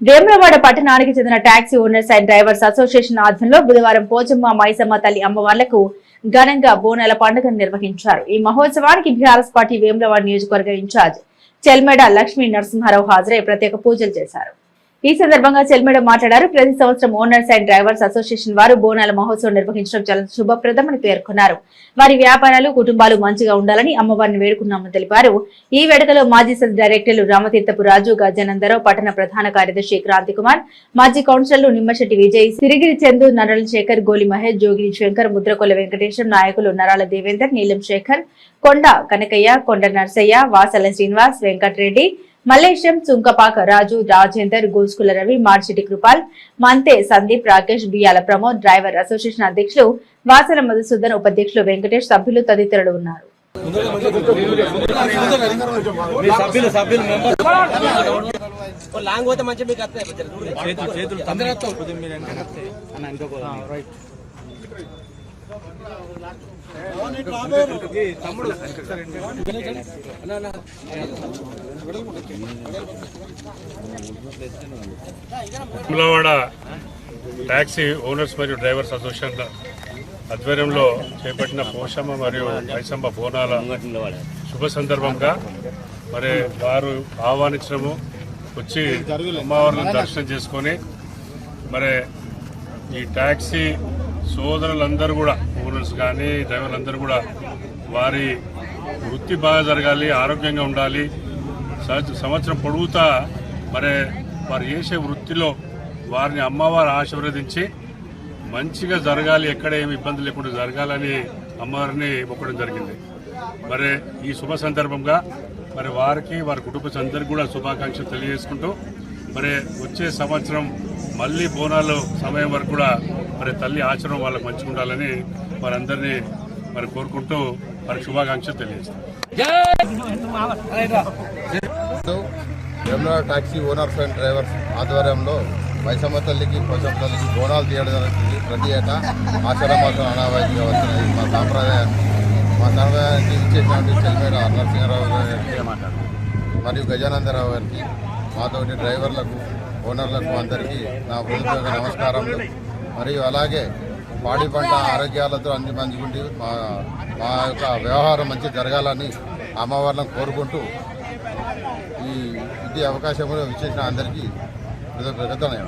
వేములవాడ పట్టణానికి చెందిన taxi owners and drivers association ఆధ్వర్యంలో బుధవారం పోచమ్మ మైసమ్మ తల్లి అమ్మవార్లకు ఘనంగా బోనాల పండుగను నిర్వహించారు. ఈ మహోత్సవానికి బీఆర్ఎస్ పార్టీ వేములవాడ నియోజకవర్గ ఇన్ఛార్జ్ చెల్మెడ లక్ష్మీ నరసింహారావు హాజరై ప్రత్యేక పూజలు చేశారు. ఈ సందర్భంగా చెల్మేడ మాట్లాడారు. ప్రతి సంవత్సరం ఓనర్స్ అండ్ డ్రైవర్స్ అసోసియేషన్ వారు బోనాల మహోత్సవం నిర్వహించడం చాలా శుభప్రదమని పేర్కొన్నారు. వారి వ్యాపారాలు కుటుంబాలు మంచిగా ఉండాలని అమ్మవారిని వేడుకున్నామని తెలిపారు. ఈ వేడుకలో మాజీ సద్ డైరెక్టర్లు రామతీర్థపు రాజు గజానందరావు పట్టణ ప్రధాన కార్యదర్శి క్రాంతి కుమార్ మాజీ కౌన్సిలర్లు నిమ్మశెట్టి విజయ్ సిరిగిరి చందు నరళ శేఖర్ గోలి మహేష్ జోగిని శంకర్ ముద్రకొల వెంకటేశం నాయకులు నరాల దేవేందర్ నీలం శేఖర్ కొండ కనకయ్య కొండ నర్సయ్య వాసల శ్రీనివాస్ వెంకటరెడ్డి మల్లేశం చుంకపాక రాజు రాజేందర్ గోస్కుల రవి మార్చిటి కృపాల్ మంతే సందీప్ రాకేష్ బియ్యాల ప్రమోద్ డ్రైవర్ అసోసియేషన్ అధ్యక్షులు వాసన మధుసూదన్ ఉపాధ్యక్షులు వెంకటేష్ సభ్యులు తదితరులు ఉన్నారు. మీ సభ్యులు సభ్యులు మెంబర్ లాంగ్ పోతే మంచిగా మీకు వస్తాయి చేతులు చేతులు కొద్దిగా తమ్ముడు ట్యాక్సీ ఓనర్స్ మరియు డ్రైవర్స్ అసోసియేషన్ల ఆధ్వర్యంలో చేపట్టిన పోషమ్మ మరియు మైసమ్మ బోనాల శుభ సందర్భంగా మరి వారు ఆహ్వానించడము వచ్చి అమ్మవారిని దర్శనం చేసుకొని మరి ఈ ట్యాక్సీ సోదరులందరూ కూడా ఓనర్స్ కానీ డ్రైవర్లందరూ కూడా వారి వృత్తి బాగా జరగాలి ఆరోగ్యంగా ఉండాలి. సంవత్సరం పొడుగుతా మరి వారు చేసే వృత్తిలో వారిని అమ్మవారు ఆశీర్వదించి మంచిగా జరగాలి ఎక్కడ ఏమి ఇబ్బంది లేకుండా జరగాలని అమ్మవారిని మొక్కడం జరిగింది. మరి ఈ శుభ సందర్భంగా మరి వారికి వారి కుటుంబ అందరికీ కూడా శుభాకాంక్షలు తెలియజేసుకుంటూ మరి వచ్చే సంవత్సరం మళ్ళీ బోనాలు సమయం వరకు కూడా మరి తల్లి ఆచరణ వాళ్ళకి మంచిగా ఉండాలని వారందరినీ మరి కోరుకుంటూ మరి శుభాకాంక్షలు తెలియజేస్తాను Yamuna taxi owners and drivers ఆధ్వర్యంలో వైసమ్మ తల్లికి కొంచెం తల్లికి బోనాలు తీయడం జరుగుతుంది ప్రతి ఏటా ఆషాఢ మాసం అనావాయితీగా వస్తున్నాయి మా సాంప్రదాయాన్ని మా సాంప్రదాయానికి ఇచ్చేటువంటి చెల్మేడ నరసింహారావు గారికి మరియు గజానందరావు గారికి మాతోటి డ్రైవర్లకు ఓనర్లకు అందరికీ నా హృదయపూర్వక నమస్కారములు. మరియు అలాగే పాడి పంట ఆరోగ్యాలతో అన్ని మంచిగుండి మా మా యొక్క వ్యవహారం మంచి జరగాలని అమ్మవారిని కోరుకుంటూ ఈ ఇది అవకాశంలో విచ్చేసిన అందరికీ కృతజ్ఞతలు